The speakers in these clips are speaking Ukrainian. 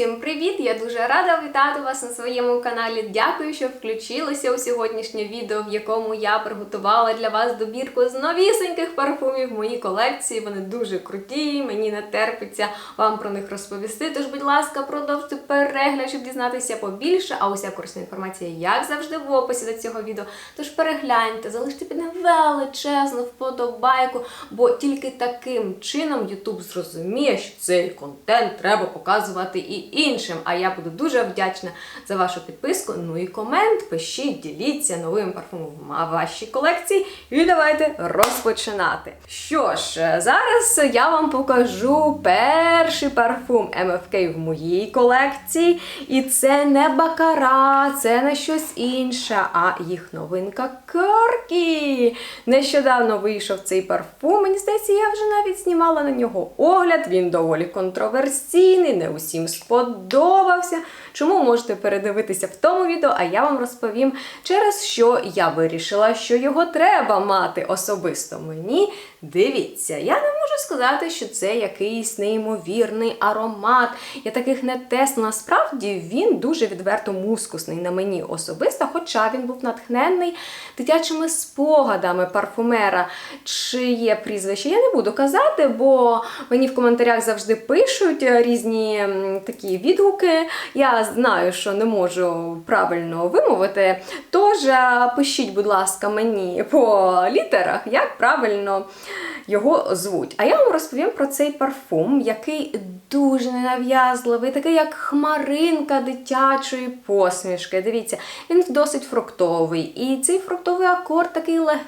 Усім привіт! Я дуже рада вітати вас на своєму каналі. Дякую, що включилися у сьогоднішнє відео, в якому я приготувала для вас добірку з новісеньких парфумів в моїй колекції. Вони дуже круті, мені не терпиться вам про них розповісти. Тож, будь ласка, продовжуйте перегляд, щоб дізнатися побільше. А уся корисна інформація, як завжди, в описі до цього відео. Тож перегляньте, залиште під величезну вподобайку, бо тільки таким чином YouTube зрозуміє, що цей контент треба показувати і іншим. А я буду дуже вдячна за вашу підписку. Ну і комент, пишіть, діліться новим парфумом в вашій колекції. І давайте розпочинати. Що ж, зараз я вам покажу перший парфум MFK в моїй колекції. І це не бакара, це не щось інше, а їх новинка Коркі. Нещодавно вийшов цей парфум. Мені здається, я вже навіть знімала на нього огляд. Він доволі контроверсійний, не усім сподобався. Чому можете передивитися в тому відео, а я вам розповім, через що я вирішила, що його треба мати особисто мені. Дивіться, я не можу сказати, що це якийсь неймовірний аромат. Я таких не тесла. Насправді він дуже відверто мускусний на мені особисто, хоча він був натхненний дитячими спогадами парфумера. Чиє прізвище я не буду казати, бо мені в коментарях завжди пишуть різні такі відгуки. Я знаю, що не можу правильно вимовити. Тож е, пишіть, будь ласка, мені по літерах, як правильно його звуть. А я вам розповім про цей парфум, який дуже ненав'язливий, такий як хмаринка дитячої посмішки. Дивіться, він досить фруктовий. І цей фруктовий акорд такий легкий,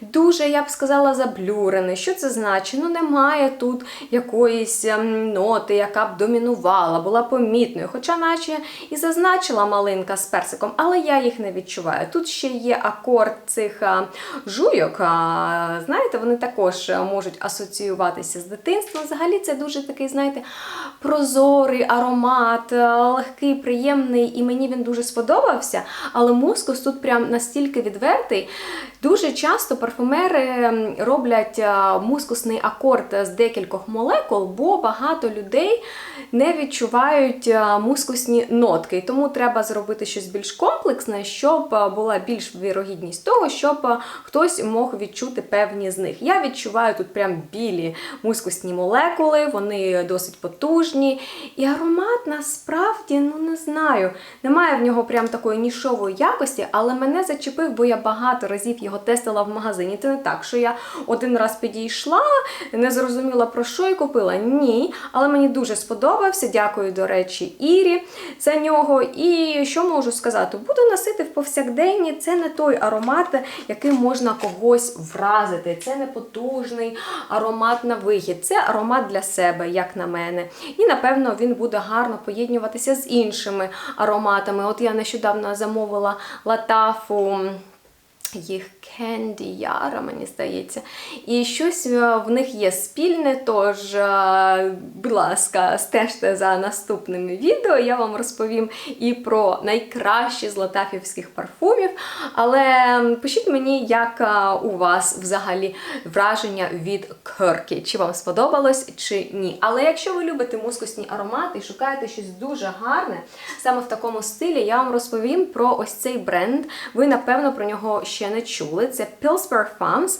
дуже, я б сказала, заблюрений. Що це значить? Ну, немає тут якоїсь ем, ноти, яка б домінувала, була помітною. Хоча, наче і зазначила малинка з персиком, але я їх не відчуваю. Тут ще є акорд цих жуйок. Знаєте, вони також можуть асоціюватися з дитинством. Взагалі, це дуже такий, знаєте, прозорий аромат, легкий, приємний, і мені він дуже сподобався. Але мускус тут прям настільки відвертий. Дуже часто парфумери роблять мускусний акорд з декількох молекул, бо багато людей не відчувають мускусні нотки. Тому треба зробити щось більш комплексне, щоб була більш вірогідність того, щоб хтось мог відчути певні з них. Я відчуваю тут прям білі мускусні молекули, вони досить потужні. І аромат насправді, ну не знаю, немає в нього прям такої нішової якості, але мене зачепив, бо я багато разів його тестила в магазині. Це не так, що я один раз підійшла, не зрозуміла про що і купила. Ні, але мені дуже сподобався. Дякую, до речі, Ірі за нього. І що можу сказати? Буду носити в повсякденні. Це не той аромат, яким можна когось вразити. Це не потужний аромат на вихід. Це аромат для себе, як на мене. І напевно він буде гарно поєднуватися з іншими ароматами. От я нещодавно замовила латафу. Їх Кенді Яра, мені здається. І щось е, в них є спільне, тож, е, будь ласка, стежте за наступними відео. Я вам розповім і про найкращі з латафівських парфумів. Але пишіть мені, як е, у вас взагалі враження від Керкі. Чи вам сподобалось, чи ні. Але якщо ви любите мускусні аромати і шукаєте щось дуже гарне, саме в такому стилі, я вам розповім про ось цей бренд. Ви, напевно, про нього ще не чули. Це Pils Parfums.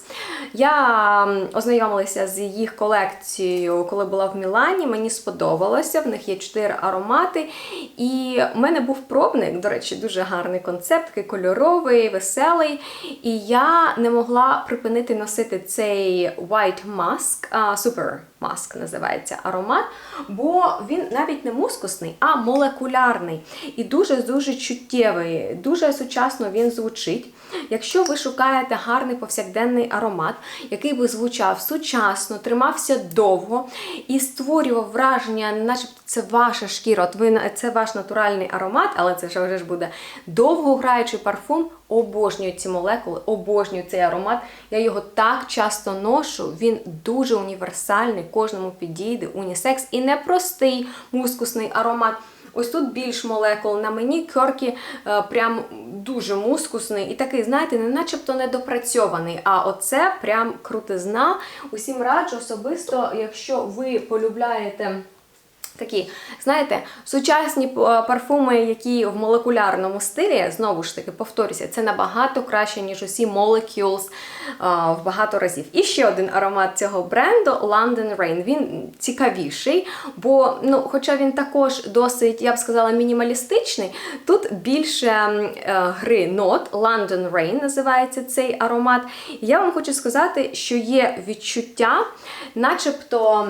Я ознайомилася з їх колекцією, коли була в Мілані. Мені сподобалося. В них є чотири аромати. І в мене був пробник, до речі, дуже гарний концепт, такий кольоровий, веселий. І я не могла припинити носити цей White Mask, Super Mask називається аромат, бо він навіть не мускусний, а молекулярний і дуже-дуже чуттєвий, дуже сучасно він звучить. Якщо ви шукаєте гарний повсякденний аромат, який би звучав сучасно, тримався довго і створював враження, начебто це ваша шкіра, от ви це ваш натуральний аромат, але це вже ж буде довгограючий парфум. Обожнюю ці молекули, обожнюю цей аромат. Я його так часто ношу. Він дуже універсальний, кожному підійде, унісекс і непростий мускусний аромат. Ось тут більш молекул на мені Керкі е, прям дуже мускусний і такий, знаєте, не начебто недопрацьований. А оце прям крутизна. Усім раджу особисто, якщо ви полюбляєте Такі, знаєте, сучасні е, парфуми, які в молекулярному стилі, знову ж таки, повторюся, це набагато краще, ніж усі molecules е, в багато разів. І ще один аромат цього бренду London Rain. Він цікавіший, бо, ну, хоча він також досить, я б сказала, мінімалістичний, тут більше е, гри нот. London Rain називається цей аромат. Я вам хочу сказати, що є відчуття, начебто.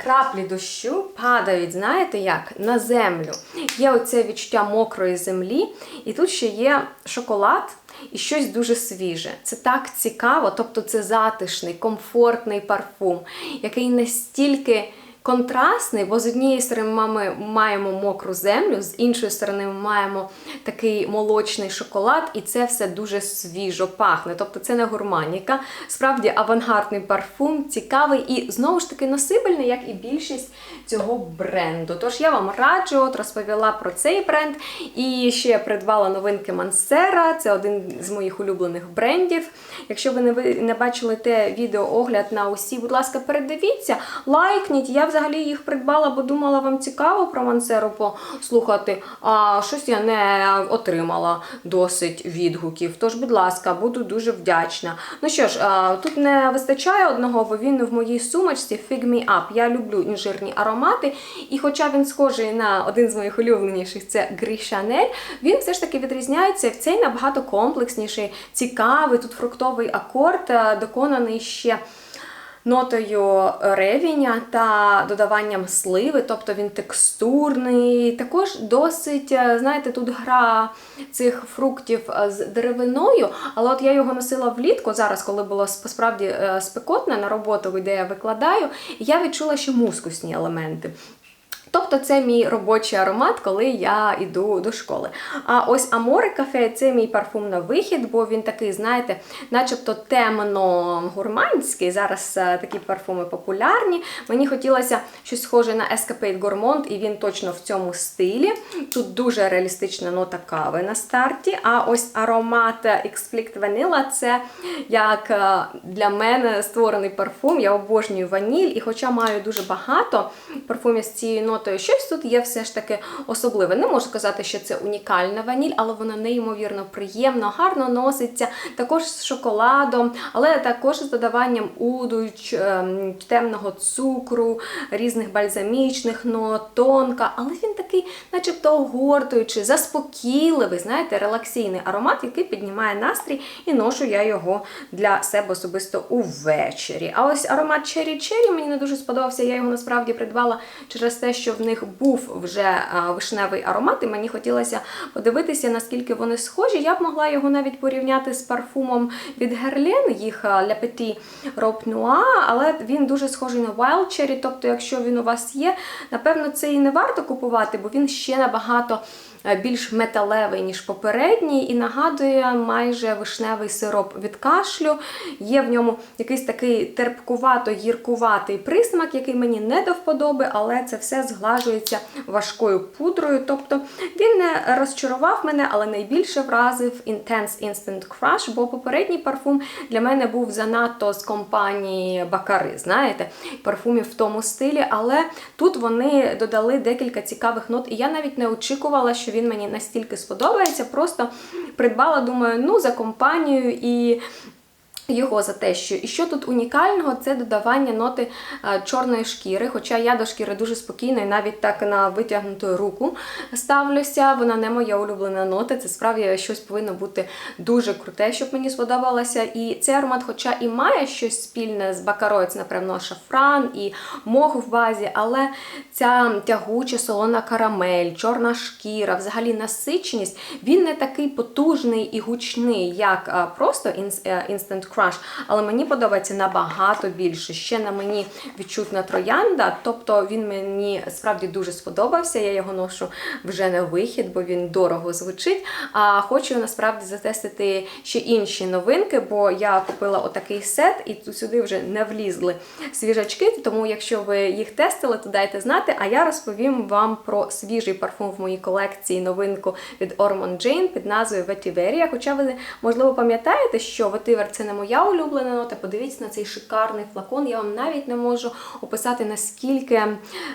Краплі дощу падають, знаєте як? На землю. Є оце відчуття мокрої землі, і тут ще є шоколад і щось дуже свіже. Це так цікаво, тобто це затишний, комфортний парфум, який настільки. Контрастний, бо з однієї сторони ми маємо мокру землю, з іншої сторони ми маємо такий молочний шоколад, і це все дуже свіжо пахне. Тобто це не гурманіка. Справді авангардний парфум, цікавий і знову ж таки носибельний, як і більшість цього бренду. Тож я вам раджу, от розповіла про цей бренд. І ще я придбала новинки Мансера. Це один з моїх улюблених брендів. Якщо ви не бачили те відео огляд на усі, будь ласка, передивіться, лайкніть. Я взагалі їх придбала, бо думала, вам цікаво про Мансеру послухати. А щось я не отримала досить відгуків. Тож, будь ласка, буду дуже вдячна. Ну що ж, тут не вистачає одного, бо він в моїй сумочці Fig Me Up. Я люблю інжирні аромати. І хоча він схожий на один з моїх улюбленіших, це Chanel, він все ж таки відрізняється. в Цей набагато комплексніший, цікавий. Тут фруктовий акорд, доконаний ще нотою ревіня та додаванням сливи, тобто він текстурний. Також досить, е, знаєте, тут гра цих фруктів е, з деревиною, але от я його носила влітку, зараз, коли було справді е, спекотне на роботу, де я викладаю, я відчула, ще мускусні елементи. Тобто це мій робочий аромат, коли я йду до школи. А ось Аморе кафе це мій парфум на вихід, бо він такий, знаєте, начебто темно-гурманський. Зараз е, такі парфуми популярні. Мені хотілося щось схоже на Escapade Gourmand, і він точно в цьому стилі. Тут дуже реалістична нота кави на старті. А ось аромат Explict Vanilla це як е, для мене створений парфум. Я обожнюю ваніль, і хоча маю дуже багато парфумів з цією нотою, нотою. Щось тут є все ж таки особливе. Не можу сказати, що це унікальна ваніль, але вона неймовірно приємно, гарно носиться, також з шоколадом, але також з додаванням уду, ем, темного цукру, різних бальзамічних нот, тонка. Але він такий, начебто, огортуючий, заспокійливий, знаєте, релаксійний аромат, який піднімає настрій, і ношу я його для себе особисто увечері. А ось аромат Cherry Cherry мені не дуже сподобався. Я його насправді придбала через те, що що в них був вже вишневий аромат, і мені хотілося подивитися, наскільки вони схожі. Я б могла його навіть порівняти з парфумом від Герлін, їх Le Petit Robe Noir, але він дуже схожий на Wild Cherry, тобто, якщо він у вас є, напевно, це і не варто купувати, бо він ще набагато. Е, більш металевий, ніж попередній, і нагадує майже вишневий сироп від кашлю. Є в ньому якийсь такий терпкувато-гіркуватий присмак, який мені не до вподоби, але це все зглажується важкою пудрою. Тобто він не розчарував мене, але найбільше вразив Intense Instant Crush, бо попередній парфум для мене був занадто з компанії Бакари. Знаєте, парфумів в тому стилі, але тут вони додали декілька цікавих нот, і я навіть не очікувала, що він мені настільки сподобається. Просто придбала, думаю, ну, за компанію і його за те, що і що тут унікального, це додавання ноти е, чорної шкіри. Хоча я до шкіри дуже спокійно і навіть так на витягнуту руку ставлюся. Вона не моя улюблена нота. Це справді щось повинно бути дуже круте, щоб мені сподобалося. І цей аромат, хоча і має щось спільне з бакарою, це, напевно, шафран і мох в базі, але ця тягуча солона карамель, чорна шкіра, взагалі насиченість, він не такий потужний і гучний, як е, просто е, Instant Crush, але мені подобається набагато більше. Ще на мені відчутна троянда, тобто він мені справді дуже сподобався. Я його ношу вже на вихід, бо він дорого звучить. А хочу насправді затестити ще інші новинки, бо я купила отакий сет, і сюди вже не влізли свіжачки. Тому, якщо ви їх тестили, то дайте знати. А я розповім вам про свіжий парфум в моїй колекції новинку від Ormond Jane під назвою Vetiveria. Хоча ви, можливо, пам'ятаєте, що Vetiver – це не моя моя улюблена нота. Подивіться на цей шикарний флакон. Я вам навіть не можу описати, наскільки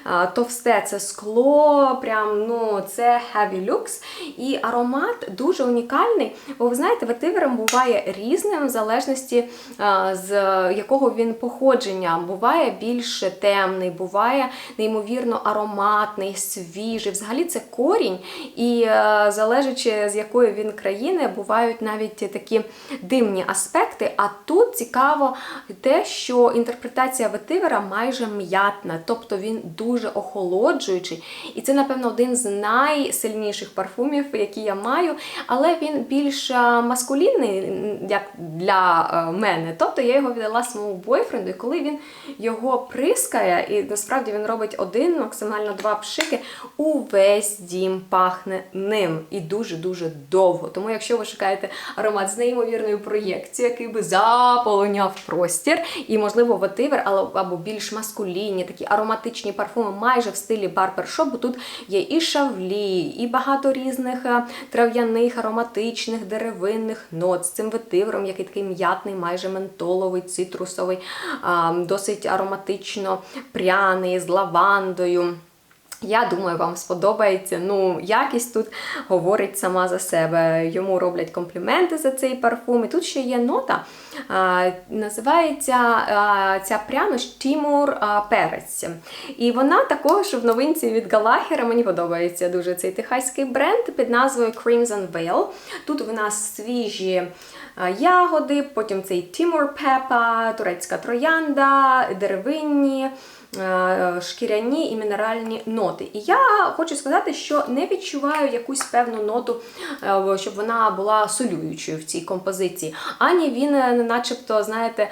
а, товсте це скло. Прям ну це Heavy Lux. І аромат дуже унікальний. Бо ви знаєте, ветивером буває різним в залежності а, з якого він походження. Буває більш темний, буває неймовірно ароматний, свіжий. Взагалі це корінь, і е, залежачи з якої він країни, бувають навіть такі димні аспекти. А тут цікаво те, що інтерпретація ветивера майже м'ятна, тобто він дуже охолоджуючий. І це, напевно, один з найсильніших парфумів, які я маю, але він більш е, маскулінний, як для е, мене. Тобто я його віддала своєму бойфренду, і коли він його прискає, і насправді він робить один, максимально два пшики, увесь дім пахне ним і дуже-дуже довго. Тому, якщо ви шукаєте аромат з неймовірною проєкцією, який би заполоняв простір, і, можливо, ветивер, або більш маскулінні, такі ароматичні парфуми, майже в стилі барбершоп, бо тут є і шавлі, і багато різних е, трав'яних, ароматичних, деревинних нот з цим ветивером, який такий м'ятний, майже ментоловий, цитрусовий, досить ароматично пряний, з лавандою. Я думаю, вам сподобається. Ну, якість тут говорить сама за себе. Йому роблять компліменти за цей парфум. І тут ще є нота. А, називається а, ця прянош Тімур а, Перець. І вона також в новинці від Галахера. Мені подобається дуже цей техаський бренд під назвою Crimson Veil. Тут в нас свіжі ягоди, потім цей Тімур Пепа, турецька троянда, деревинні шкіряні і мінеральні ноти. І я хочу сказати, що не відчуваю якусь певну ноту, е, щоб вона була солюючою в цій композиції. Ані він, е, начебто, знаєте, е,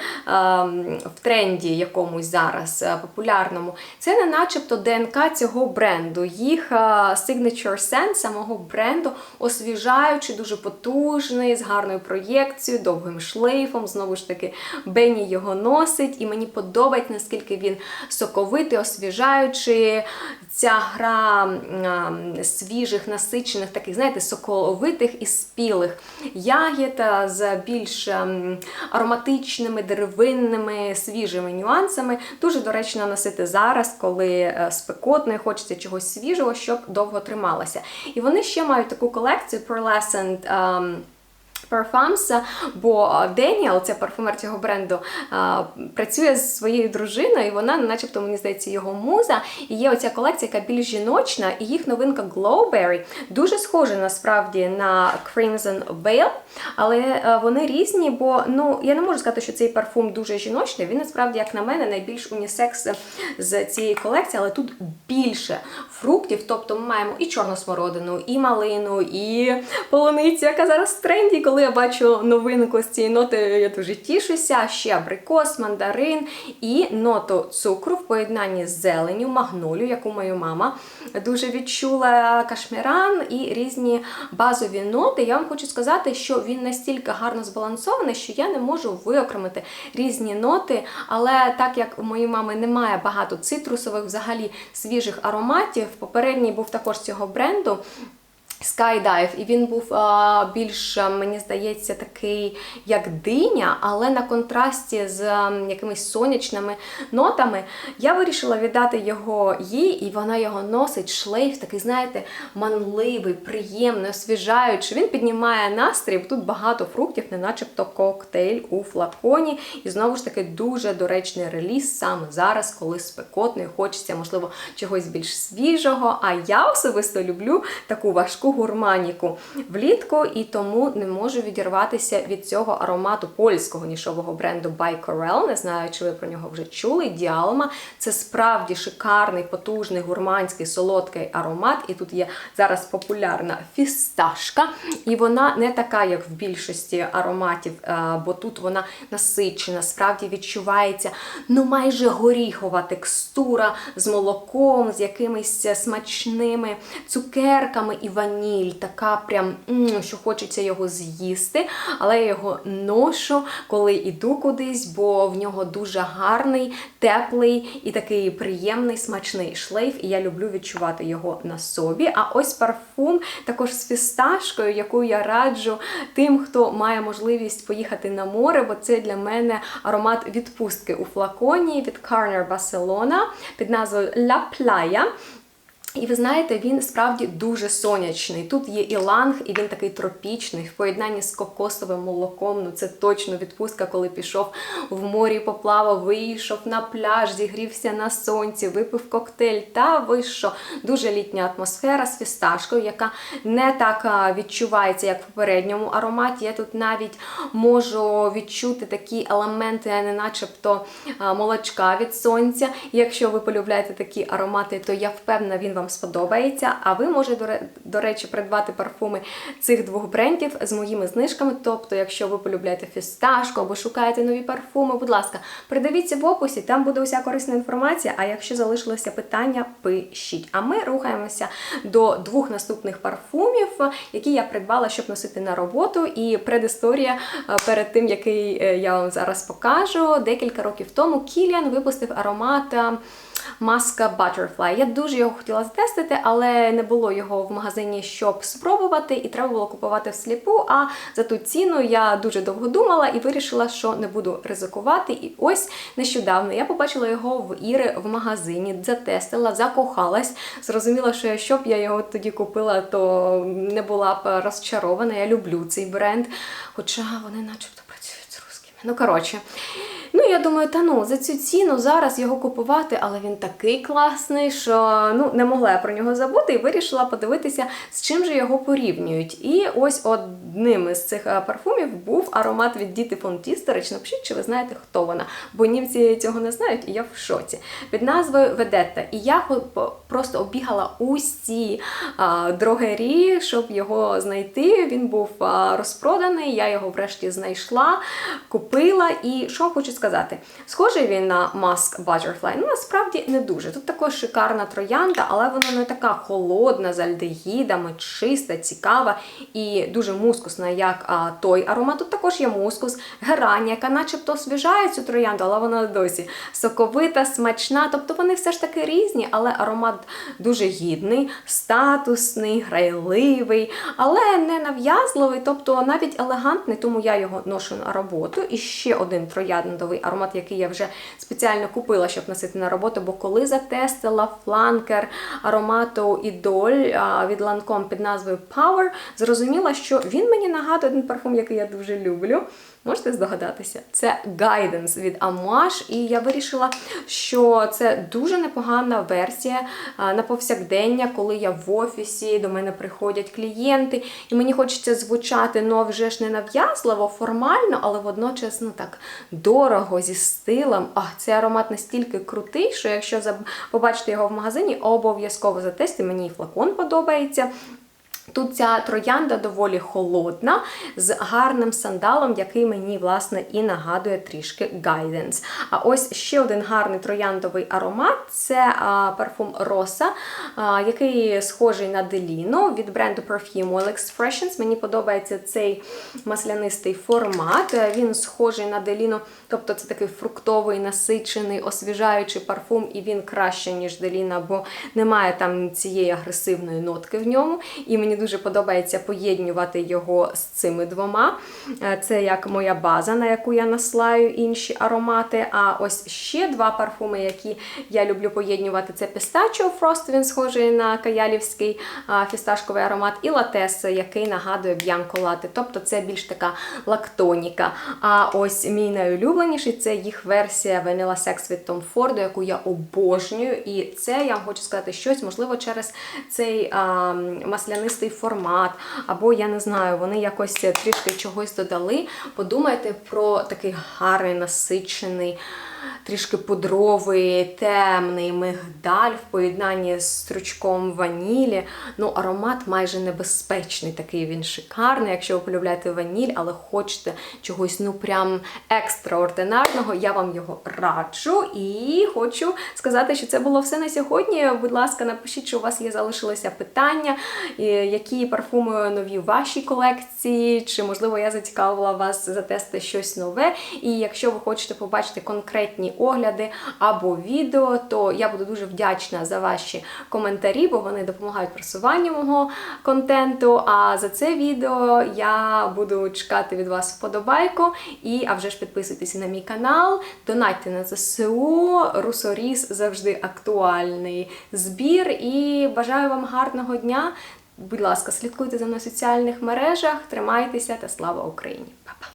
в тренді якомусь зараз е, популярному. Це не начебто ДНК цього бренду. Їх е, signature scent самого бренду освіжаючий, дуже потужний, з гарною проєкцією, довгим шлейфом. Знову ж таки, Бенні його носить, і мені подобається, наскільки він соковитий, освіжаючий. Ця гра м, свіжих, насичених, таких, знаєте, соковитих і спілих ягід з більш ем, ароматичними, деревинними, свіжими нюансами. Дуже доречно носити зараз, коли е, спекотно і хочеться чогось свіжого, щоб довго трималося. І вони ще мають таку колекцію Pearlescent ем, Parfums, бо Деніел, це парфумер цього бренду, працює з своєю дружиною, і вона, начебто, мені здається, його муза. І є оця колекція, яка більш жіночна, і їх новинка Glowberry дуже схожа насправді на Crimson Veil, але е, вони різні, бо ну я не можу сказати, що цей парфум дуже жіночний. Він насправді, як на мене, найбільш унісекс з цієї колекції, але тут більше фруктів. Тобто ми маємо і чорну смородину, і малину, і полуницю, яка зараз в тренді. Коли я бачу новинку з цієї ноти, я дуже тішуся. Ще абрикос, мандарин і ноту цукру в поєднанні з зеленю, магнолію, яку моя мама дуже відчула, кашміран і різні базові ноти. Я вам хочу сказати, що він настільки гарно збалансований, що я не можу виокремити різні ноти. Але так як у моєї мами немає багато цитрусових, взагалі свіжих ароматів, попередній був також цього бренду. Skydive, і він був а, більш, мені здається, такий як диня, але на контрасті з а, якимись сонячними нотами. Я вирішила віддати його їй, і вона його носить шлейф, такий, знаєте, манливий, приємний, освіжаючий. Він піднімає настрій. Тут багато фруктів, не начебто коктейль у флаконі. І знову ж таки дуже доречний реліз саме зараз, коли спекотно і хочеться, можливо, чогось більш свіжого. А я особисто люблю таку важку гурманіку влітку, і тому не можу відірватися від цього аромату польського нішового бренду By. Не знаю, чи ви про нього вже чули. Діалма це справді шикарний, потужний, гурманський, солодкий аромат. І тут є зараз популярна фісташка, і вона не така, як в більшості ароматів, е, бо тут вона насичена, справді відчувається ну майже горіхова текстура з молоком, з якимись смачними цукерками і ваніллю ваніль, така прям, що хочеться його з'їсти, але я його ношу, коли йду кудись, бо в нього дуже гарний, теплий і такий приємний смачний шлейф, і я люблю відчувати його на собі. А ось парфум також з фісташкою, яку я раджу тим, хто має можливість поїхати на море, бо це для мене аромат відпустки у флаконі від Carner Barcelona під назвою La Playa. І ви знаєте, він справді дуже сонячний. Тут є іланг, і він такий тропічний, в поєднанні з кокосовим молоком. Ну це точно відпустка, коли пішов в морі, поплавав, вийшов на пляж, зігрівся на сонці, випив коктейль. Та ви що? Дуже літня атмосфера з фісташкою, яка не так відчувається, як в попередньому ароматі. Я тут навіть можу відчути такі елементи, не начебто молочка від сонця. Якщо ви полюбляєте такі аромати, то я впевнена, він вам сподобається. А ви можете, до речі, придбати парфуми цих двох брендів з моїми знижками. Тобто, якщо ви полюбляєте фісташку або шукаєте нові парфуми, будь ласка, придивіться в описі, там буде уся корисна інформація. А якщо залишилося питання, пишіть. А ми рухаємося до двох наступних парфумів, які я придбала, щоб носити на роботу. І предісторія е, перед тим, який е, я вам зараз покажу, декілька років тому Кіліан випустив аромат. Маска Butterfly. Я дуже його хотіла затестити, але не було його в магазині, щоб спробувати, і треба було купувати всліпу. А за ту ціну я дуже довго думала і вирішила, що не буду ризикувати. І ось нещодавно я побачила його в Іри в магазині, затестила, закохалась. Зрозуміла, що якщо б я його тоді купила, то не була б розчарована. Я люблю цей бренд. Хоча вони начебто працюють з русскими. Ну, коротше. Ну, я думаю, та ну за цю ціну зараз його купувати, але він такий класний, що ну не могла я про нього забути і вирішила подивитися, з чим же його порівнюють. І ось одним із цих е, парфумів був аромат від Діти фон Тістерич. Напишіть, чи ви знаєте, хто вона, бо німці цього не знають, і я в шоці. Під назвою Ведетта. І я просто обігала усі а, дрогері, щоб його знайти. Він був а, розпроданий, я його врешті знайшла, купила. І що хочу сказати? Схожий він на Mask Butterfly. Ну, насправді не дуже. Тут також шикарна троянда, але вона не така холодна, з альдегідами, чиста, цікава і дуже мускусна, як а, той аромат. Тут також є мускус, герань, яка начебто освіжає цю троянду, але вона досі соковита, смачна. Тобто вони все ж таки різні, але аромат дуже гідний, статусний, грайливий, але не нав'язливий, тобто навіть елегантний, тому я його ношу на роботу. І ще один трояндовий аромат, який я вже спеціально купила, щоб носити на роботу, бо коли затестила фланкер аромату Ідоль від Lancome під назвою Power, зрозуміла, що він мені нагадує один парфум, який я дуже люблю. Можете здогадатися, це Guidance від Amouage, і я вирішила, що це дуже непогана версія на повсякдення, коли я в офісі, до мене приходять клієнти, і мені хочеться звучати, ну вже ж не нав'язливо, формально, але водночас ну так дорого, зі стилем. А цей аромат настільки крутий, що якщо побачите його в магазині, обов'язково затестите. Мені і флакон подобається. Тут ця троянда доволі холодна, з гарним сандалом, який мені, власне, і нагадує трішки Guidance. А ось ще один гарний трояндовий аромат це а, парфум Роса, а, який схожий на Деліно від бренду Perfume Oil Expressions. Мені подобається цей маслянистий формат. Він схожий на Деліно, тобто це такий фруктовий, насичений, освіжаючий парфум, і він краще, ніж Деліна, бо немає там цієї агресивної нотки в ньому. І мені дуже подобається поєднювати його з цими двома. Е, Це як моя база, на яку я наслаю інші аромати. А ось ще два парфуми, які я люблю поєднювати, це Pistachio Frost, він схожий на каялівський фісташковий аромат, і латес, який нагадує Bianco Latte. Тобто це більш така лактоніка. А ось мій найулюбленіший це їх версія Vanilla Sex від Tom Ford, яку я обожнюю. І це я вам хочу сказати щось, можливо, через цей а, маслянистий формат, або я не знаю, вони якось трішки чогось додали. Подумайте про такий гарний насичений. Трішки пудровий, темний мигдаль в поєднанні з стручком ванілі. Ну, аромат майже небезпечний, такий він шикарний. Якщо ви полюбляєте ваніль, але хочете чогось ну прям екстраординарного, я вам його раджу. І хочу сказати, що це було все на сьогодні. Будь ласка, напишіть, що у вас є залишилося питання, які парфуми нові в вашій колекції, чи можливо я зацікавила вас затестити щось нове. І якщо ви хочете побачити конкретні огляди або відео, то я буду дуже вдячна за ваші коментарі, бо вони допомагають просуванню мого контенту. А за це відео я буду чекати від вас вподобайку. І а вже ж підписуйтесь на мій канал, донатьте на ЗСУ. Русоріс завжди актуальний збір. І бажаю вам гарного дня. Будь ласка, слідкуйте за мною в соціальних мережах, тримайтеся та слава Україні!